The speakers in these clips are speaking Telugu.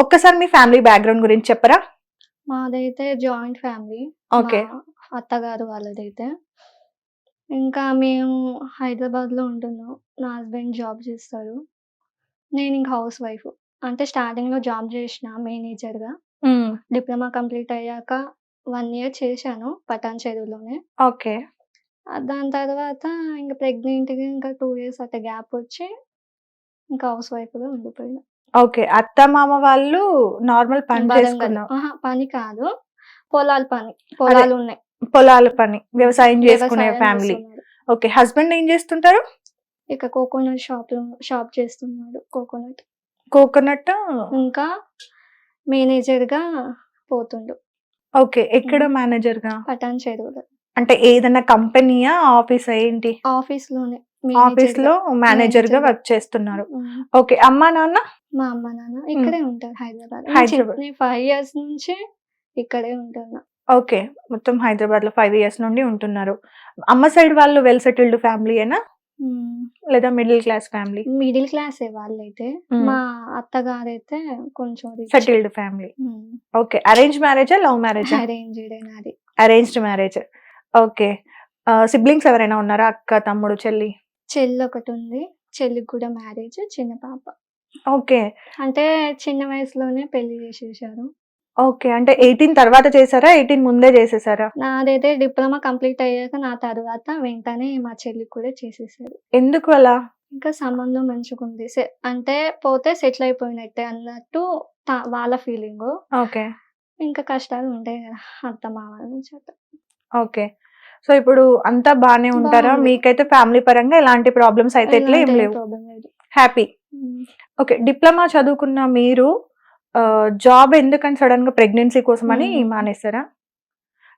ఒక్కసారి మీ ఫ్యామిలీ బ్యాక్గ్రౌండ్ గురించి చెప్పరా? మాదైతే జాయింట్ ఫ్యామిలీ. ఓకే. అత్తగారు వాళ్ళదైతే. ఇంకా మేము హైదరాబాద్లో ఉంటున్నాం. నా హస్బెండ్ జాబ్ చేస్తారు నేను ఇంకా హౌస్ వైఫ్. అంటే స్టార్టింగ్లో జాబ్ చేసిన మేనేజర్గా. డిప్లొమా కంప్లీట్ అయ్యాక వన్ ఇయర్ చేశాను పటాన్ చెరువులోనే. ఓకే. దాని తర్వాత ఇంకా ప్రెగ్నెంట్గా ఇంకా టూ ఇయర్స్ అట్లా గ్యాప్ వచ్చి ఇంకా హౌస్ వైఫ్గా ఉండిపోయినా. ఓకే. అత్త మామ వాళ్ళు నార్మల్ పని. చేసుకున్నాం ఆహా, పని కాదు. పొలాల పని. పొలాలు ఉన్నాయి. పొలాల పని. వ్యవసాయం చేసుకునే వ్యవసాయం ఫ్యామిలీ. చేస్తున్నారు. ఓకే. హస్బెండ్ ఏం చేస్తుంటారు? ఇక కోకోనట్ షాప్ షాప్ చేస్తున్నాడు కోకోనట్. కోకోనట్ ఇంకా మేనేజర్గా పోతుండు. ఓకే. ఎక్కడ. మేనేజర్గా పటాన్ చెరువులో. అంటే ఏదైనా కంపెనీయా ఆఫీస్ ఏంటి? ఆఫీస్లోనే ఆఫీస్లో మేనేజర్గా. వర్క్ చేస్తున్నారు. ఓకే అమ్మా నాన్న? మా అమ్మ నాన్న ఇక్కడే ఉంటారు హైదరాబాద్. హైదరాబాద్. ఫైవ్ ఇయర్స్ నుంచి ఇక్కడే ఉంటున్నా. ఓకే మొత్తం హైదరాబాద్లో ఫైవ్ ఇయర్స్ నుండి ఉంటున్నారు. అమ్మ సైడ్ వాళ్ళు వెల్ సెటిల్డ్ ఫ్యామిలీ అయినా లేదా middle class family? Middle class వాళ్ళైతే. మా అత్తగారు అయితే కొంచెం సెటిల్డ్ ఫ్యామిలీ. ఓకే అరేంజ్ మ్యారేజా లవ్ మ్యారేజా? అరేంజ్డ్ నాది. Arranged marriage. ఓకే. సిబ్లింగ్స్ ఎవరైనా ఉన్నారా? అక్క తమ్ముడు చెల్లి? చెల్లి ఒకటి ఉంది చెల్లికి కూడా మ్యారేజ్ చిన్న పాప. ఓకే. అంటే చిన్న వయసులోనే పెళ్ళి చేసేసారు. ఓకే. అంటే ఎయిటీన్ తర్వాత చేసారా ఎయిటీన్ ముందే చేసేసారా? నాదైతే డిప్లొమా కంప్లీట్ అయ్యాక నా తర్వాత వెంటనే మా చెల్లికి కూడా చేసేసారు. ఎందుకు అలా? ఇంకా సంబంధం మంచిగా ఉంది. సె- అంటే పోతే సెటిల్ అయిపోయినట్టే అన్నట్టు తా- వాళ్ళ ఫీలింగ్. ఓకే. ఇంకా కష్టాలు ఉంటాయి కదా అత్త మామల నుంచి అట్లా. ఓకే. సో ఇప్పుడు అంతా బానే ఉంటారా. మీకైతే ఫ్యామిలీ పరంగా ఎలాంటి ప్రాబ్లమ్స్ అయితే ఎట్లా ఏం లేవు. హ్యాపీ. ఓకే డిప్లొమా చదువుకున్న మీరు జాబ్ ఎందుకని సడన్గా ప్రెగ్నెన్సీ కోసం అని. మానేస్తారా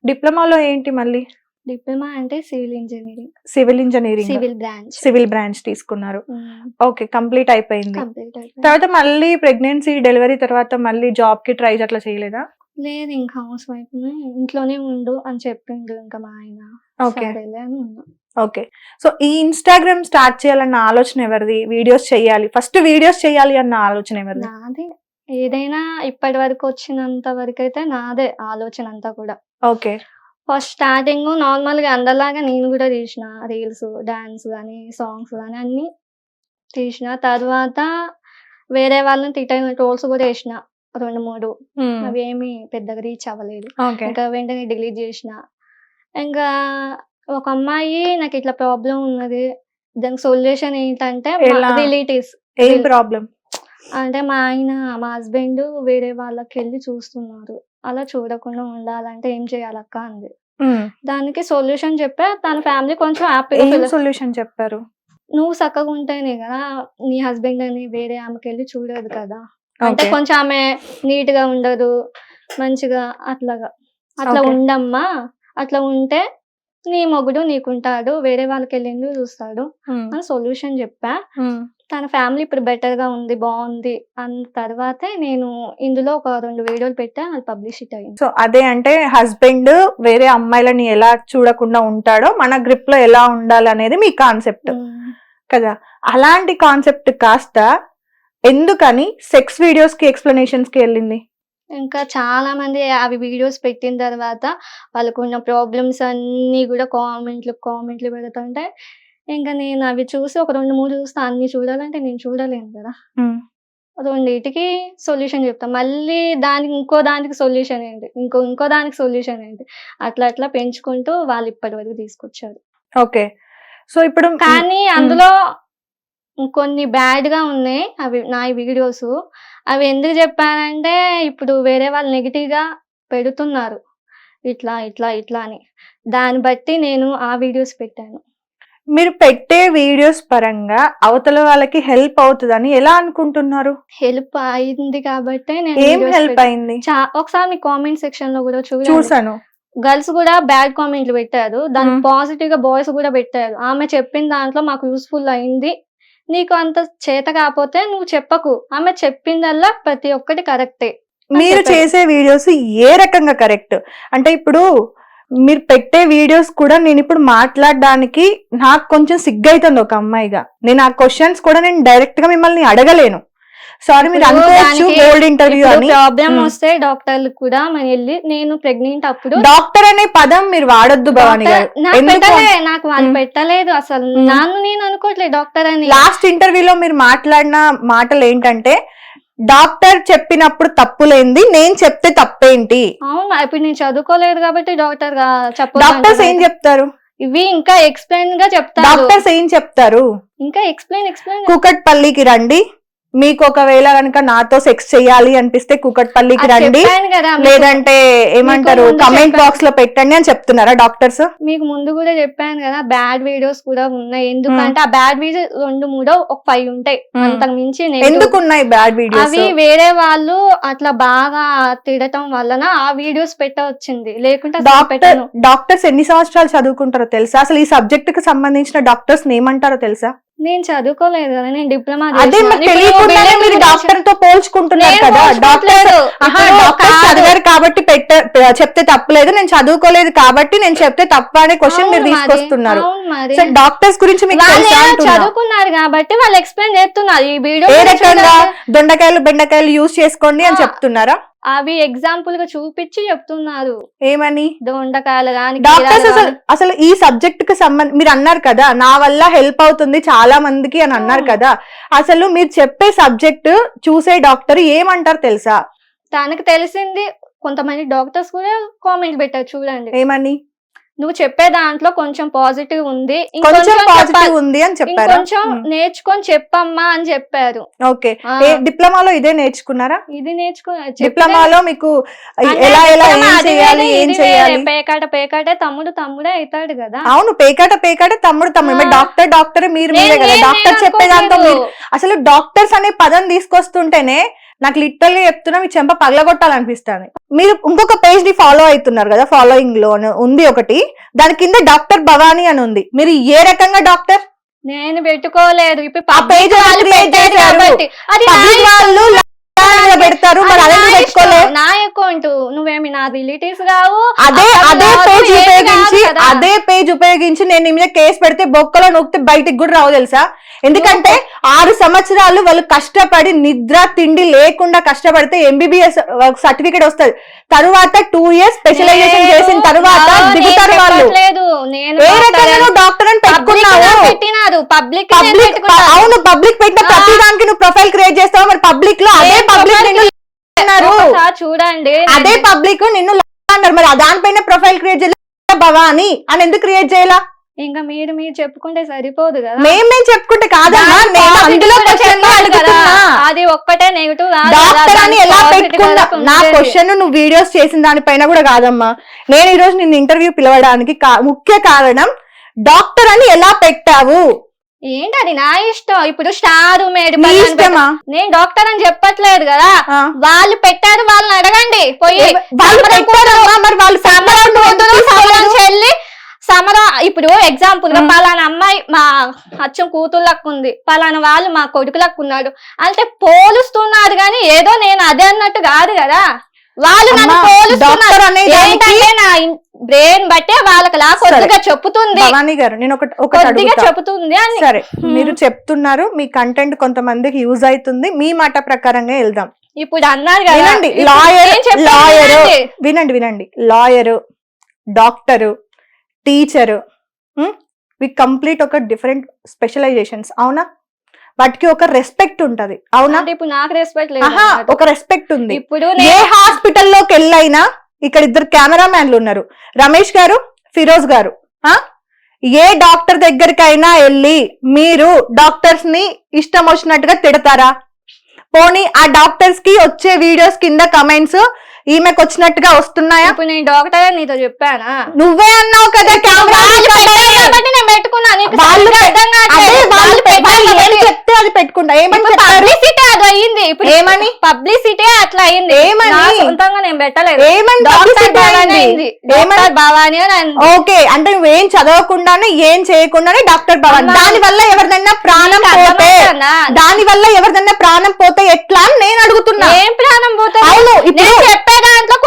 డిప్లొమాలో ఏంటి మళ్ళీ? డిప్లొమా అంటే civil engineering civil engineering civil branch civil branch తీసుకున్నారు. ఓకే కంప్లీట్ అయిపోయింది. కంప్లీట్ అయిపోయింది. తర్వాత మళ్ళీ ప్రెగ్నెన్సీ డెలివరీ తర్వాత మళ్ళీ జాబ్కి ట్రై అట్లా చేయలేదా? లేదు ఇంకా హౌస్ వైఫ్ ఇంట్లోనే ఉండు అని చెప్పిండు ఇంకా మా ఆయన. ఓకే. సరేలే అని ఉన్నా. ఓకే. సో ఈ ఇన్స్టాగ్రామ్ స్టార్ట్ చేయాలన్న ఆలోచన ఎవరిది? వీడియోస్ చేయాలి. ఫస్ట్ వీడియోస్ చేయాలి అన్న ఆలోచన ఎవరిది? నాదే. ఏదైనా ఇప్పటి వరకు వచ్చినంత వరకు అయితే నాదే ఆలోచన అంతా కూడా. ఓకే. ఫస్ట్ స్టార్టింగ్ నార్మల్గా అందరిలాగా నేను కూడా తీసిన రీల్స్ డాన్స్ కానీ సాంగ్స్ కానీ అన్ని తీసిన. తర్వాత వేరే వాళ్ళని తిట్టిన ట్రోల్స్ కూడా వేసిన రెండు మూడు అవి ఏమి పెద్దగా రీచ్ అవ్వలేదు. ఇంకా వెంటనే డిలీట్ చేసిన. ఇంకా ఒక అమ్మాయి నాకు ఇట్లా ప్రాబ్లం ఉన్నది. దానికి సొల్యూషన్ ఏంటంటే? రిలేటివ్స్ ఏం ప్రాబ్లం అంటే మా ఆయన మా హస్బెండ్ వేరే వాళ్ళకి వెళ్ళి చూస్తున్నారు. అలా చూడకుండా ఉండాలంటే ఏం చేయాలక్క అంది. దానికి సొల్యూషన్ చెప్పా. తన ఫ్యామిలీ కొంచెం హ్యాపీగా feel- సొల్యూషన్ చెప్పారు? నువ్వు చక్కగా ఉంటేనే కదా నీ హస్బెండ్ అని వేరే ఆమెకి వెళ్ళి చూడదు కదా. అంటే కొంచెం ఆమె నీట్గా ఉండదు మంచిగా అట్లాగా. అట్లా. ఉండమ్మా అట్లా ఉంటే నీ మొగుడు నీకుంటాడు వేరే వాళ్ళకి వెళ్ళిండు చూస్తాడు అని సొల్యూషన్ చెప్పా. తన ఫ్యామిలీ ఇప్పుడు బెటర్గా ఉంది బాగుంది అన్న తర్వాతే నేను ఇందులో ఒక రెండు వీడియోలు పెట్టా అది పబ్లిసిటీ అయింది. సో అదే అంటే హస్బెండ్ వేరే అమ్మాయిలని ఎలా చూడకుండా ఉంటాడో మన గ్రిప్లో ఎలా ఉండాలి అనేది మీ కాన్సెప్ట్ కదా. అలాంటి కాన్సెప్ట్ కాస్త ఎందుకని సెక్స్ వీడియోస్కి ఎక్స్ప్లెనేషన్స్కి వెళ్ళింది? ఇంకా చాలా మంది అవి వీడియోస్ పెట్టిన తర్వాత వాళ్ళకు ఉన్న ప్రాబ్లమ్స్ అన్ని కూడా కామెంట్లు కామెంట్లు పెడుతుంటే ఇంకా నేను అవి చూసి ఒక రెండు మూడు చూస్తే అన్ని చూడాలంటే నేను చూడలేను కదా. రెండింటికి సొల్యూషన్ చెప్తా. మళ్ళీ దానికి ఇంకో దానికి సొల్యూషన్ ఏంటి? ఇంకో ఇంకో దానికి సొల్యూషన్ ఏంటి? అట్లా అట్లా పెంచుకుంటూ వాళ్ళు ఇప్పటి వరకు తీసుకొచ్చారు. ఓకే. సో ఇప్పుడు కానీ అందులో కొన్ని బ్యాడ్గా ఉన్నాయి అవి నా వీడియోస్ అవి ఎందుకు చెప్పానంటే ఇప్పుడు వేరే వాళ్ళు నెగిటివ్గా పెడుతున్నారు. ఇట్లా ఇట్లా ఇట్లా అని. దాన్ని బట్టి నేను ఆ వీడియోస్ పెట్టాను. మీరు పెట్టే వీడియోస్ పరంగా అవతల వాళ్ళకి హెల్ప్ అవుతుందని ఎలా అనుకుంటున్నారు? హెల్ప్ అయింది కాబట్టి నేను ఏం హెల్ప్. అయింది? ఒకసారి మీ కామెంట్ సెక్షన్లో కూడా చూసాను గర్ల్స్ కూడా బ్యాడ్ కామెంట్లు పెట్టారు. మ్మ్. పాజిటివ్గా బాయ్స్ కూడా పెట్టారు. ఆమె చెప్పిన దాంట్లో మాకు యూస్ఫుల్ అయింది. నీకు అంత చేత కాకపోతే నువ్వు చెప్పకు. ఆమె చెప్పిందల్లా ప్రతి ఒక్కటి కరెక్టే. మీరు. చేసే వీడియోస్ ఏ రకంగా కరెక్ట్? అంటే ఇప్పుడు మీరు పెట్టే వీడియోస్ కూడా నేను ఇప్పుడు మాట్లాడడానికి నాకు కొంచెం సిగ్గైతుంది ఒక అమ్మాయిగా. నేను ఆ క్వశ్చన్స్ కూడా నేను డైరెక్ట్గా మిమ్మల్ని అడగలేను. సారీ మీరు అనుకోవచ్చు గోల్డ్ ఇంటర్వ్యూ అని. ప్రాబ్లం మ్మ్. వస్తే డాక్టర్లు కూడా మనం వెళ్ళి నేను ప్రెగ్నెంట్ అప్పుడు డాక్టర్ అనే పదం మీరు వాడొద్దు భవాని గారు. నాకు వాళ్ళు మ్మ్. పెట్టలేదు అసలు. మ్మ్. నన్ను నేను అనుకోవట్లేదు డాక్టర్ అని. లాస్ట్ ఇంటర్వ్యూలో మీరు మాట్లాడిన మాటలు ఏంటంటే డాక్టర్ చెప్పినప్పుడు తప్పులేంది నేను చెప్తే తప్పేంటి? అవును ఇప్పుడు నేను చదువుకోలేదు కాబట్టి డాక్టర్ డాక్టర్స్ ఏం చెప్తారు? ఇవి ఇంకా ఎక్స్ప్లెయిన్గా చెప్తారు. డాక్టర్స్ ఏం చెప్తారు? ఇంకా ఎక్స్ప్లెయిన్ ఎక్స్ప్లెయిన్ కూకట్పల్లికి రండి. మీకు ఒకవేళ కనుక నాతో సెక్స్ చేయాలి అనిపిస్తే కూకట్పల్లికి రండి. లేదంటే ఏమంటారు కమెంట్. బాక్స్లో పెట్టండి అని చెప్తున్నారా డాక్టర్స్? మీకు ముందు కూడా చెప్పాను కదా బ్యాడ్ వీడియోస్ కూడా ఉన్నాయి. ఎందుకంటే ఆ. బ్యాడ్ వీడియోస్ రెండు మూడో ఒక ఫైవ్ ఉంటాయి. అంతకు మించి. ఎందుకు ఉన్నాయి బ్యాడ్ వీడియోస్? అవి వేరే వాళ్ళు అట్లా బాగా తిడటం వలన ఆ వీడియోస్ పెట్ట వచ్చింది లేకుంటే డాక్టర్స్ ఎన్ని సంవత్సరాలు చదువుకుంటారో తెలుసా? అసలు ఈ సబ్జెక్ట్కి సంబంధించిన డాక్టర్స్ ఏమంటారో తెలుసా? నేను చదువుకోలేదు కదా నేను డిప్లొమా అదే మరి తెలియకుండానే మీరు డాక్టర్తో పోల్చుకుంటున్నారు కదా. డాక్టర్ చదివారు కాబట్టి పెట్ట చెప్తే తప్పలేదు నేను చదువుకోలేదు కాబట్టి నేను చెప్తే తప్ప అనే క్వశ్చన్ మీరు తీసుకొస్తున్నారు. డాక్టర్స్ గురించి మీకు. చదువుకున్నారు కాబట్టి వాళ్ళు ఎక్స్ప్లెయిన్ చేస్తున్నారు. ఈ వీడియో ఏ రకంగా దొండకాయలు బెండకాయలు యూజ్ చేసుకోండి అని. చెప్తున్నారా? అవి ఎగ్జాంపుల్గా చూపించి చెప్తున్నారు. ఏమని? దొండకాయలు కానీ డాక్టర్స్ అసలు అసలు ఈ సబ్జెక్ట్కి సంబంధం మీరు అన్నారు కదా నా వల్ల హెల్ప్ అవుతుంది చాలా మందికి అని అన్నారు. కదా అసలు మీరు చెప్పే సబ్జెక్ట్ చూసే డాక్టర్ ఏమంటారు తెలుసా? తనకు తెలిసింది కొంతమంది డాక్టర్స్ కూడా కామెంట్ పెట్టారు చూడండి. ఏమని? నువ్వు చెప్పే దాంట్లో కొంచెం పాజిటివ్ ఉంది. కొంచెం పాజిటివ్. ఉంది అని చెప్పారా? ఇంకొంచెం నేర్చుకొని చెప్పమ్మా అని చెప్పారు. ఓకే. డిప్లొమాలో ఇదే నేర్చుకున్నారా? ఇది నేర్చుకో డిప్లొమాలో మీకు ఎలా ఎలా ఏం చేయాలి ఏం చేయాలి. పేకాట పేకాటే తమ్ముడు తమ్ముడే అవుతాడు కదా. అవును పేకాట పేకాట తమ్ముడు తమ్ముడు. డాక్టర్ డాక్టర్ మీరు మీరే కదా. డాక్టర్ చెప్పేదాంతో మీరు. అసలు డాక్టర్స్ అనే పదం తీసుకొస్తుంటేనే నాకు లిటరల్గా చెప్తున్నా మీ చెంప పగలగొట్టాలనిపిస్తుంది. మీరు ఇంకొక పేజ్ని ఫాలో అవుతున్నారు కదా ఫాలోయింగ్లో ఉంది ఒకటి. దాని కింద డాక్టర్ భవానీ అని ఉంది. మీరు ఏ రకంగా డాక్టర్? నేను పెట్టుకోలేదు. ఇప్పుడు వాళ్ళు పెడతారు మరి అది పెట్టుకోలే? నా అకౌంట్ నువ్వేమి నా రిలేటివ్స్ అదే అదే పేజ్ ఉపయోగించి. అదే పేజ్ ఉపయోగించి నేను నీ మీద కేసు పెడితే బొక్కలో నొక్కితే బయటికి కూడా రావు తెలుసా? ఎందుకంటే ఆరు సంవత్సరాలు వాళ్ళు కష్టపడి నిద్ర తిండి లేకుండా కష్టపడితే ఎంబీబీఎస్ సర్టిఫికేట్ వస్తుంది. తరువాత టూ ఇయర్స్ స్పెషలైజేషన్ చేసిన తరువాత దిగుతారు వాళ్ళు. ఏ రకంగా డాక్టర్ అని పెట్టుకున్నావు? పబ్లిక్ అవును పబ్లిక్ పెట్టిన. ప్రతి దానికి నువ్వు ప్రొఫైల్ క్రియేట్ చేస్తావు? మరి పబ్లిక్లో అదే పబ్లిక్ అన్నారు చూడండి. అదే పబ్లిక్ నిన్ను అన్నారు మరి దానిపైన ప్రొఫైల్ క్రియేట్ చేయాలి భవాని? అని ఎందుకు క్రియేట్ చేయాలా? ఇంకా మీరు మీరు చెప్పుకుంటే సరిపోదు కదా. మేం మేము చెప్పుకుంటే అందులో కదా. అది ఒక్కటే నెగిటివ్ డాక్టర్ అని ఎలా పెట్టుకున్నా నా క్వశ్చన్ నువ్వు వీడియోస్ చేసిన దానిపైన కూడా కాదమ్మా. నేను ఈ రోజు నిన్ను ఇంటర్వ్యూ పిలవడానికి ముఖ్య కారణం డాక్టర్ అని ఎలా పెట్టావు? ఏంటి అది నా ఇష్టం. ఇప్పుడు స్టార్ మేడ్ నేను డాక్టర్ అని చెప్పట్లేదు కదా. వాళ్ళు పెట్టారు వాళ్ళని అడగండి. పోయి వాళ్ళు సమరం చెల్లి ఇప్పుడు ఎగ్జాంపుల్గా. పలానా అమ్మాయి మా అచ్చం కూతుర్లకు ఉంది. పలానా వాళ్ళు మా కొడుకులకు ఉన్నాడు. అంటే పోలుస్తున్నారు కానీ ఏదో నేను అదే అన్నట్టు కాదు కదా. వాళ్ళు నన్ను పోలుస్తున్నారు. ఏంటంటే నా బ్రెయిన్ బట్టే వాళ్ళకి లా కొద్దిగా చెప్పుతుంది. భవానీ గారు నేను ఒకటి ఒకటి చెప్పుతుంది అని. సరే. మీరు చెప్తున్నారు మీ కంటెంట్ కొంతమందికి యూజ్ అవుతుంది. మీ మాట ప్రకారంగా వెళ్దాం. ఇప్పుడు అన్నారు వినండి లాయర్ లాయర్ వినండి. వినండి లాయరు డాక్టరు టీచరు మీకు కంప్లీట్ ఒక డిఫరెంట్ స్పెషలైజేషన్స్ అవునా? వాటికి ఒక రెస్పెక్ట్ ఉంటది. అవునా? ఇప్పుడు నాకు రెస్పెక్ట్ లేదు. ఒక రెస్పెక్ట్ ఉంది. ఇప్పుడు ఏ హాస్పిటల్లోకి వెళ్ళైనా ఇక్కడ ఇద్దరు కెమెరామ్యాన్లు ఉన్నారు. రమేష్ గారు ఫిరోజ్ గారు? ఏ డాక్టర్ దగ్గరికైనా వెళ్ళి మీరు డాక్టర్స్ని ఇష్టం వచ్చినట్టుగా తిడతారా? పోనీ ఆ డాక్టర్స్కి వచ్చే వీడియోస్ కింద కమెంట్స్ ఈమెకు వచ్చినట్టుగా వస్తున్నాయా ఇప్పుడు నేను డాక్టర్ నీతో చెప్పానా నువ్వే అన్నావు కదా కెమెరా కాబట్టి నేను పెట్టుకున్నా నీకు వాళ్ళు. వాళ్ళు ఏం. చెప్తే అది పెట్టుకుంటా ఏమని పబ్లిసిటీ అది అయ్యింది ఇప్పుడు ఏమని? పబ్లిసిటీ అట్లా అయింది ఏమని? సొంతంగా నేను పెట్టలేదు ఏమని డాక్టర్ భవాని అయింది? అయింది అయింది. ఓకే అంటే నువ్వేం చదవకుండానే ఏం చేయకుండానే డాక్టర్ భవన్. దాని వల్ల ఎవరిదైనా ప్రాణం పోతే? దాని వల్ల ఎవరిదైనా ప్రాణం పోతే ఎట్లా అని నేను అడుగుతున్నా ఏం ప్రాణం పోతుంది అవును ఇప్పుడు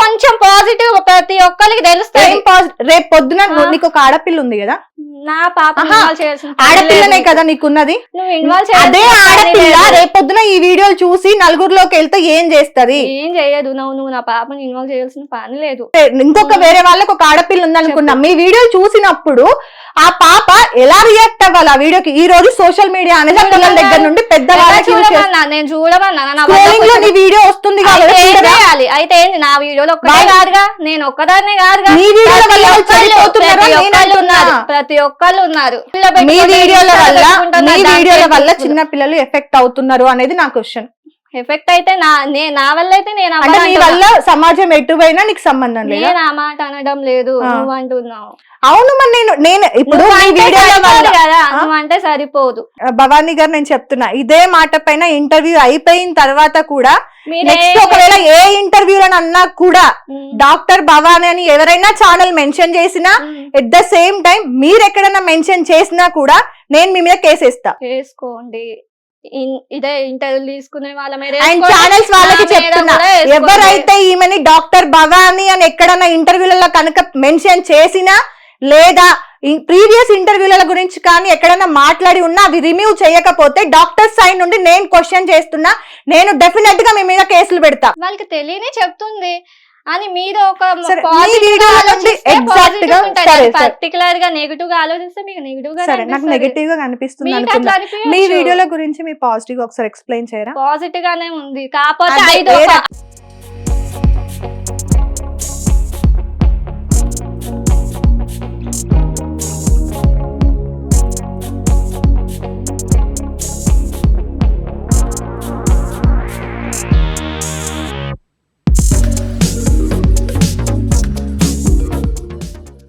కొంచెం పాజిటివ్ ప్రతి ఒక్కరికి తెలుస్తాయి రేపు పొద్దున. నీకు ఒక ఆడపిల్ల ఉంది కదా? నా పాప ఆడపిల్లనే. కదా నీకున్నది? అదే ఆడపిల్ల రేపొద్దున ఈ వీడియోలు చూసి నలుగురిలోకి వెళ్తే ఏం చేస్తది? ఏం చేయదు నువ్వు నువ్వు నా పాపని ఇన్వాల్వ్ చేయాల్సిన పని లేదు. ఇంకొక వేరే వాళ్ళకి ఒక ఆడపిల్ల ఉందనుకున్నాం. మీ వీడియోలు చూసినప్పుడు ఆ పాప ఎలా రియాక్ట్ అవ్వాలి? ఆ వీడియోకి ఈ రోజు సోషల్ మీడియా అనేది పిల్లల దగ్గర నుండి పెద్ద నేను చూడమన్నా లో నీ వీడియో వస్తుంది అయితే కాబట్టి ఏం చూడరా? చేయాలి అయితే ఏంది? నా వీడియోలో ఒక్కటే కాదుగా నేను ఒక్కదాన్నే కాదుగా. నీ వీడియోల ప్రతి వల్ల? ప్రతి ఒక్కళ్ళు. ఉన్నారు మీ వీడియోల వల్ల మీ వీడియోల వల్ల చిన్న పిల్లలు ఎఫెక్ట్ అవుతున్నారు అనేది నా క్వశ్చన్ ఎఫెక్ట్ అయితే నా నే- నా వల్ల అయితే నేను అంటే నీ. వల్ల సమాజం ఎటువైనా నీకు సంబంధం లేదు? నేను ఆ మాట అనడం లేదు. నువ్వు అంటున్నావు. అవును మరి నేను నేను ఇప్పుడు కదా అంటే సరిపోదు. భవానీ గారు నేను చెప్తున్నా ఇదే మాట పైన ఇంటర్వ్యూ అయిపోయిన తర్వాత కూడా నెక్స్ట్ ఒకవేళ ఏ ఇంటర్వ్యూలో అన్నా కూడా డాక్టర్ భవానీ అని ఎవరైనా ఛానల్ మెన్షన్ చేసినా ఎట్ ద సేమ్ టైం మీరు ఎక్కడైనా మెన్షన్ చేసినా కూడా నేను మీ మీద కేసేస్తా. చేసుకోండి. ఇన్- ఇదే ఇంటర్వ్యూ తీసుకునే వాళ్ళ మీద అండ్ వేసుకోండి. ఛానల్స్ వాళ్ళకి చెప్తున్నా. ఎవరైతే ఈమెని డాక్టర్ భవానీ అని ఎక్కడైనా ఇంటర్వ్యూలలో కనుక మెన్షన్ చేసినా లేదా ప్రీవియస్ ఇంటర్వ్యూల గురించి కానీ ఎక్కడైనా మాట్లాడి ఉన్నా అవి రిమూవ్ చేయకపోతే డాక్టర్ సైడ్ నుండి నేను క్వశ్చన్ చేస్తున్నా నేను డెఫినెట్గా మీ మీద కేసులు పెడతా వాళ్ళకి తెలియని చెప్తుంది అని మీరు ఒక. పర్టికులర్గా నెగిటివ్గా ఆలోచిస్తే మీకు నెగిటివ్గా నాకు నెగటివ్గా కనిపిస్తుంది మీ వీడియోల గురించి మీ పాజిటివ్ ఒకసారి ఎక్స్ప్లెయిన్ చేయరా? పాజిటివ్ గానే ఉంది. కాకపోతే